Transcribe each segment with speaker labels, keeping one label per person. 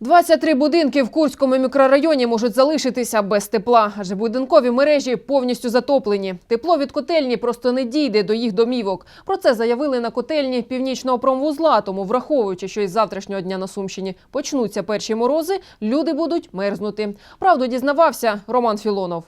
Speaker 1: 23 будинки в Курському мікрорайоні можуть залишитися без тепла, адже будинкові мережі повністю затоплені. Тепло від котельні просто не дійде до їх домівок. Про це заявили на котельні північного промвузла. Тому, враховуючи, що із завтрашнього дня на Сумщині почнуться перші морози, люди будуть мерзнути. Правду дізнавався Роман Філонов.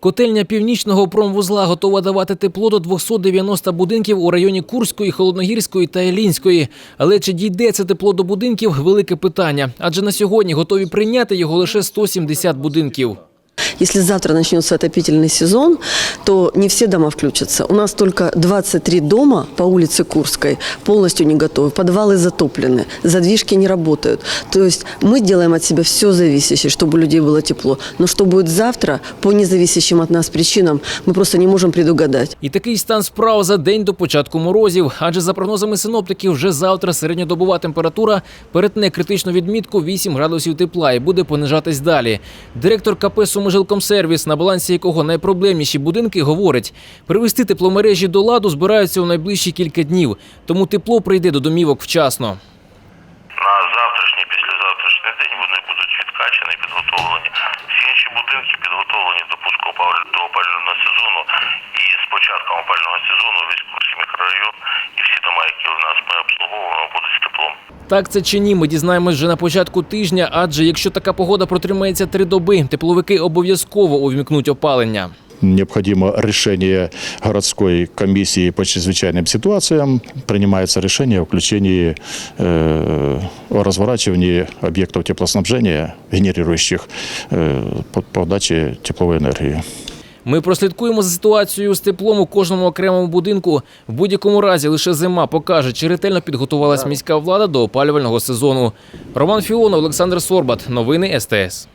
Speaker 2: Котельня північного промвузла готова давати тепло до 290 будинків у районі Курської, Холодногірської та Елінської. Але чи дійде це тепло до будинків – велике питання. Адже на сьогодні готові прийняти його лише 170 будинків.
Speaker 3: Если завтра начнется отопительный сезон, то не все дома включатся. У нас только 23 дома по улице Курской полностью не готовы. Подвалы затоплены, задвижки не работают. То есть мы делаем от себя все зависящее, чтобы у людей было тепло. Но что будет завтра, по независящим от нас причинам, мы просто не можем предугадать.
Speaker 2: І такий стан справ за день до початку морозів. Адже за прогнозами синоптиків, вже завтра середньодобова температура перетне критичну відмітку 8 градусів тепла і буде понижатись далі. Директор КП «Сумижилкомсервіс», на балансі якого найпроблемніші будинки, говорить, привести тепломережі до ладу збираються у найближчі кілька днів, тому тепло прийде до домівок вчасно.
Speaker 4: На завтрашній, післязавтрашній день вони будуть відкачані, підготовлені. Всі інші будинки підготовлені до пуску до сезону. І з початком опалювального сезону весь мікрорайон і всі дома, які у нас ми обслуговуємо, будуть з теплом.
Speaker 2: Так це чи ні, ми дізнаємось вже на початку тижня, адже якщо така погода протримається три доби, тепловики обов'язково увімкнуть опалення.
Speaker 5: Необходимо решение городской комиссии по чрезвычайным ситуациям. Принимается решение о включении, э, о разворачивании объектов теплоснабжения, генерирующих э, по подаче тепловой энергии.
Speaker 2: Ми прослідкуємо за ситуацією з теплом у кожному окремому будинку. В будь-якому разі лише зима покаже, чи ретельно підготувалась міська влада до опалювального сезону. Роман Філонов, Олександр Сорбат. Новини СТС.